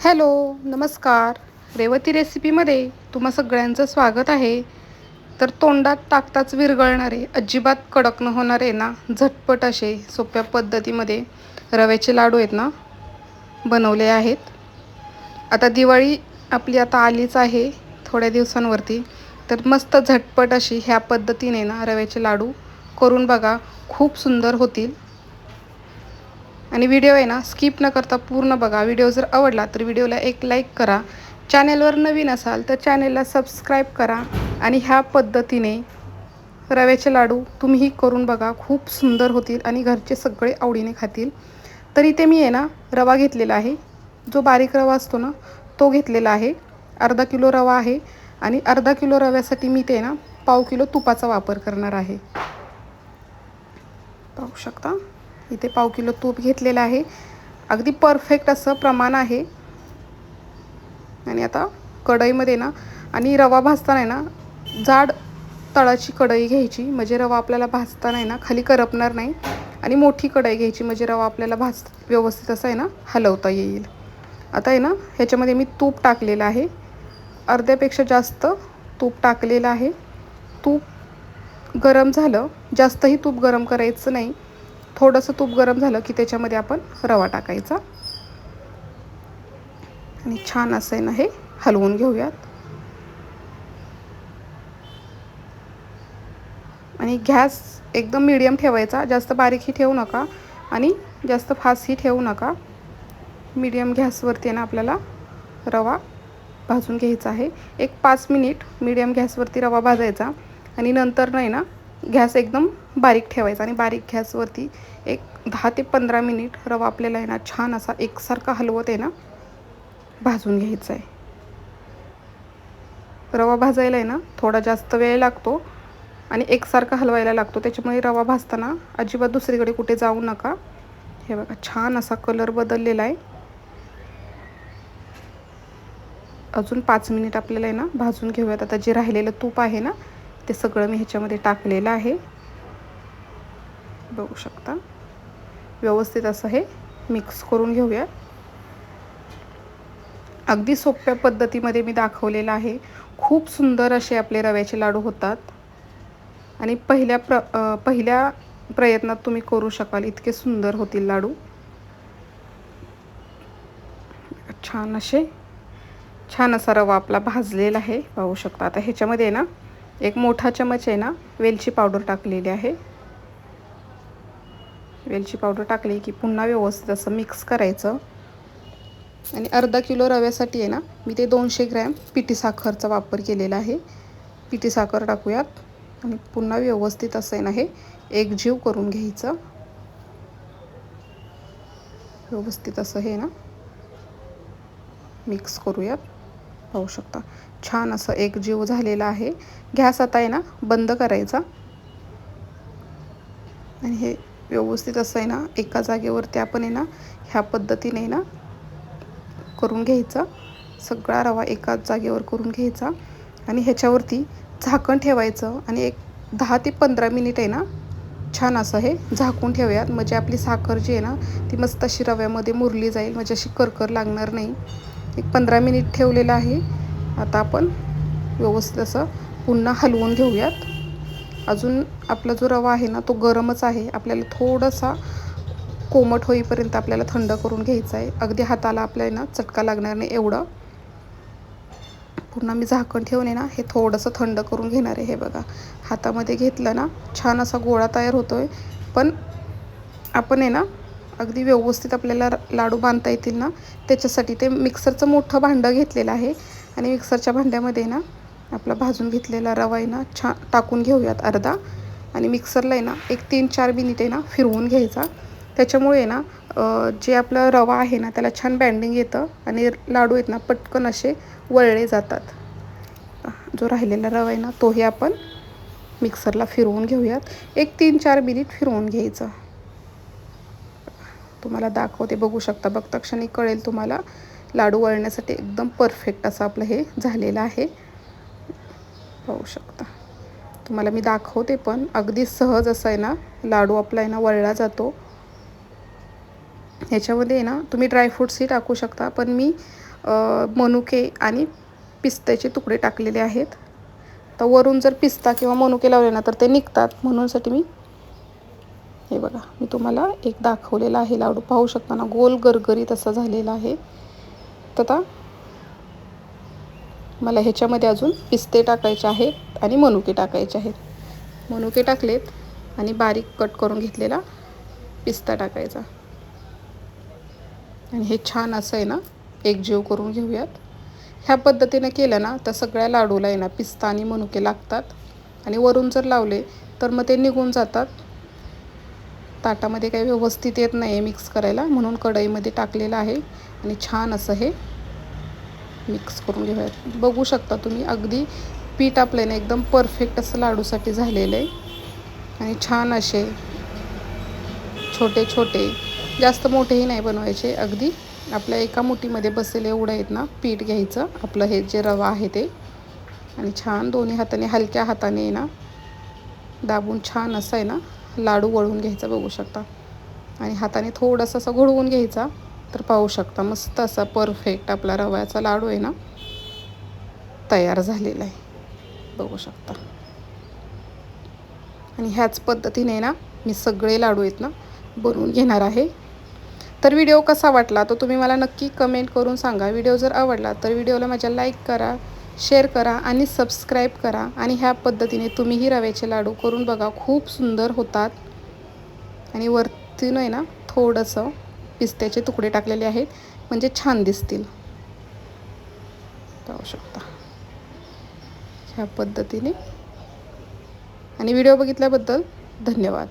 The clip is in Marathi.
हॅलो नमस्कार. रेवती रेसिपीमध्ये तुम्हा सगळ्यांचं स्वागत आहे. तर तोंडात टाकताच विरघळणारे अजिबात कडक न होणारे ना झटपट असे सोप्या पद्धतीमध्ये रव्याचे लाडू आहेत ना बनवले आहेत. आता दिवाळी आपली आता आलीच आहे थोड्या दिवसांवरती. तर मस्त झटपट अशी ह्या पद्धतीने ना रव्याचे लाडू करून बघा खूप सुंदर होतील. आणि व्हिडिओ आहे ना स्किप न करता पूर्ण बघा. व्हिडिओ जर आवडला तर व्हिडिओला एक लाईक करा. चॅनेलवर नवीन असाल तर चॅनेलला सबस्क्राईब करा. आणि ह्या पद्धतीने रव्याचे लाडू तुम्हीही करून बघा. खूप सुंदर होतील आणि घरचे सगळे आवडीने खातील. तर इथे मी आहे ना रवा घेतलेला आहे. जो बारीक रवा असतो ना तो घेतलेला आहे. अर्धा किलो रवा आहे. आणि अर्धा किलो रव्यासाठी मी ते ना पाव किलो तुपाचा वापर करणार आहे. पाहू शकता? इथे पाव किलो तूप घेतलेलं आहे. अगदी परफेक्ट असं प्रमाण आहे. आणि आता कढईमध्ये ना आणि रवा भाजताना ना जाड तळाची कढई घ्यायची. म्हणजे रवा आपल्याला भाजताना आहे ना खाली करपणार नाही. आणि मोठी कढई घ्यायची. म्हणजे रवा आपल्याला भाज व्यवस्थित असं आहे ना हलवता येईल. आता आहे ना ह्याच्यामध्ये मी तूप टाकलेलं आहे. अर्ध्यापेक्षा जास्त तूप टाकलेलं आहे. तूप गरम झालं. जास्तही तूप गरम करायचं नाही. थोडंसं तूप गरम झालं की त्याच्यामध्ये आपण रवा टाकायचा. आणि छान असं आहे ना हे हलवून घेऊयात. आणि गॅस एकदम मीडियम ठेवायचा जास्त बारीकही ठेवू नका आणि जास्त फास्टही ठेवू नका. मीडियम गॅसवरती ना आपल्याला रवा भाजून घ्यायचा आहे. एक पाच मिनिट मीडियम गॅसवरती रवा भाजायचा. आणि नंतर नाही ना गॅस एकदम बारीक ठेवायचा आणि बारीक गॅसवरती एक दहा ते पंधरा मिनिट रवा आपल्याला आहे ना छान असा एकसारखा हलवत आहे ना भाजून घ्यायचा आहे. रवा भाजायला आहे ना थोडा जास्त वेळ लागतो आणि एकसारखा हलवायला लागतो. त्याच्यामुळे रवा भाजताना अजिबात दुसरीकडे कुठे जाऊ नका. हे बघा छान असा कलर बदललेला आहे. अजून पाच मिनिट आपल्याला आहे ना भाजून घेऊयात. आता जे राहिलेलं तूप आहे ना ते सगळं मी ह्याच्यामध्ये टाकलेलं आहे. बघू शकता. व्यवस्थित असं हे मिक्स करून घेऊया. अगदी सोप्या पद्धतीमध्ये मी दाखवलेलं आहे. खूप सुंदर असे आपले रव्याचे लाडू होतात. आणि पहिल्या प्र पहिल्या प्रयत्नात तुम्ही करू शकाल इतके सुंदर होतील लाडू. छान असे छान असा रवा आपला भाजलेला आहे. पाहू शकता. आता ह्याच्यामध्ये ना एक मोठा चमच आहे ना वेलची पावडर टाकलेली आहे. वेलची पावडर टाकली की पुन्हा व्यवस्थित असं मिक्स करायचं. आणि अर्धा किलो रव्यासाठी आहे ना मी ते दोनशे ग्रॅम पिठी साखरचा वापर केलेला आहे. पिठी साखर टाकूयात. आणि पुन्हा व्यवस्थित असं आहे ना हे एकजीव करून घ्यायचं. व्यवस्थित असं हे ना मिक्स करूयात. पाहू शकता. छान असं एक जीव झालेला आहे. गॅस आता आहे ना बंद करायचा. आणि हे व्यवस्थित असं आहे ना एका जागेवरती आपण आहे ना ह्या पद्धतीने ना करून घ्यायचा. सगळा रवा एकाच जागेवर करून घ्यायचा. आणि ह्याच्यावरती झाकण ठेवायचं. आणि एक दहा ते पंधरा मिनिट आहे ना छान असं हे झाकून ठेवूयात. म्हणजे आपली साखर जी आहे ना ती मस्त अशी रव्यामध्ये मुरली जाईल. म्हणजे अशी करकर लागणार नाही. एक पंधरा मिनिट ठेवलेलं आहे. आता आपण व्यवस्थित असं पुन्हा हलवून घेऊयात. अजून आपला जो रवा आहे ना तो गरमच आहे. आपल्याला थोडासा कोमट होईपर्यंत आपल्याला थंड करून घ्यायचा आहे. अगदी हाताला आपल्याला ना चटका लागणार नाही एवढं. पुन्हा मी झाकण ठेवून ना हे थोडंसं थंड करून घेणार आहे. हे बघा हातामध्ये घेतलं ना छान असा गोळा तयार होतो आहे पण आपण आहे ना अगदी व्यवस्थित आपल्याला लाडू बांधता येतील ना त्याच्यासाठी ते मिक्सरचं मोठं भांडं घेतलेलं आहे. आणि मिक्सरच्या भांड्यामध्ये ना आपला भाजून घेतलेला रवा आहे ना छा टाकून घेऊयात अर्धा. आणि मिक्सरला आहे ना एक तीन चार मिनिट आहे ना फिरवून घ्यायचा. त्याच्यामुळे ना जे आपलं रवा आहे ना त्याला छान बँडिंग येतं आणि लाडू आहेत ना पटकन असे वळले जातात. जो राहिलेला रवा आहे ना तोही आपण मिक्सरला फिरवून घेऊयात. एक तीन चार मिनिट फिरवून घ्यायचं. तुम्हाला दाखवते बघू शकता. बघता क्षणी कळेल तुम्हाला. लाडू वळण्यासाठी एकदम परफेक्ट असं आपलं हे झालेलं आहे. पाहू शकता. तुम्हाला मी दाखवते पण अगदी सहज असं आहे ना लाडू आपला आहे ना वळला जातो. ह्याच्यामध्ये आहे ना तुम्ही ड्रायफ्रूट्सही टाकू शकता पण मी मनुके आणि पिस्त्याचे तुकडे टाकलेले आहेत. तर वरून जर पिस्ता किंवा मनुके लावले ना तर ते निघतात. म्हणूनसाठी मी हे बघा मी तुम्हाला एक दाखवलेला आहे लाडू. पाहू शकता ना गोल गरगरीत असा झालेला आहे. तर मला ह्याच्यामध्ये अजून पिस्ते टाकायचे आहेत आणि मनुके टाकायचे आहेत. मनुके टाकलेत आणि बारीक कट करून घेतलेला पिस्ता टाकायचा. आणि हे छान असं आहे ना एकजीव करून घेऊयात. ह्या पद्धतीनं केलं ना तर सगळ्या लाडूला आहे ना पिस्ता आणि मनुके लागतात. आणि वरून जर लावले तर मग ते निघून जातात. ताटामध्ये काही व्यवस्थित येत नाही आहे मिक्स करायला. म्हणून कढईमध्ये टाकलेलं आहे. आणि छान असं हे मिक्स करून घेऊयात. बघू शकता तुम्ही अगदी पीठ आपल्याने एकदम परफेक्ट असं लाडूसाठी झालेलं आहे. आणि छान असे छोटे छोटे जास्त मोठेही नाही बनवायचे. अगदी आपल्या एका मुठीमध्ये बसेल एवढं आहेत ना पीठ घ्यायचं. आपलं हे जे रवा आहे ते. आणि छान दोन्ही हाताने हलक्या हाताने ना दाबून छान असं आहे ना लाडू वळून घ्यायचा बघू शकता. आणि हाताने थोडंसं असं घोळवून घ्यायचा तर पाहू शकता मस्त असा परफेक्ट आपला रव्याचा लाडू आहे ना तयार झालेला आहे. बघू शकता. आणि ह्याच पद्धतीने ना मी सगळे लाडू आहेत ना बनवून घेणार आहे. तर व्हिडिओ कसा वाटला तो तुम्ही मला नक्की कमेंट करून सांगा. व्हिडिओ जर आवडला तर व्हिडिओला माझ्या लाईक करा. शेअर करा आणि सबस्क्राईब करा. आणि ह्या पद्धतीने तुम्हीही रव्याचे लाडू करून बघा. खूप सुंदर होतात. आणि वरतीनं आहे ना थोडंसं पिस्त्याचे तुकडे टाकलेले आहेत. म्हणजे छान दिसतील. पाहू शकता. ह्या पद्धतीने. आणि व्हिडिओ बघितल्याबद्दल धन्यवाद.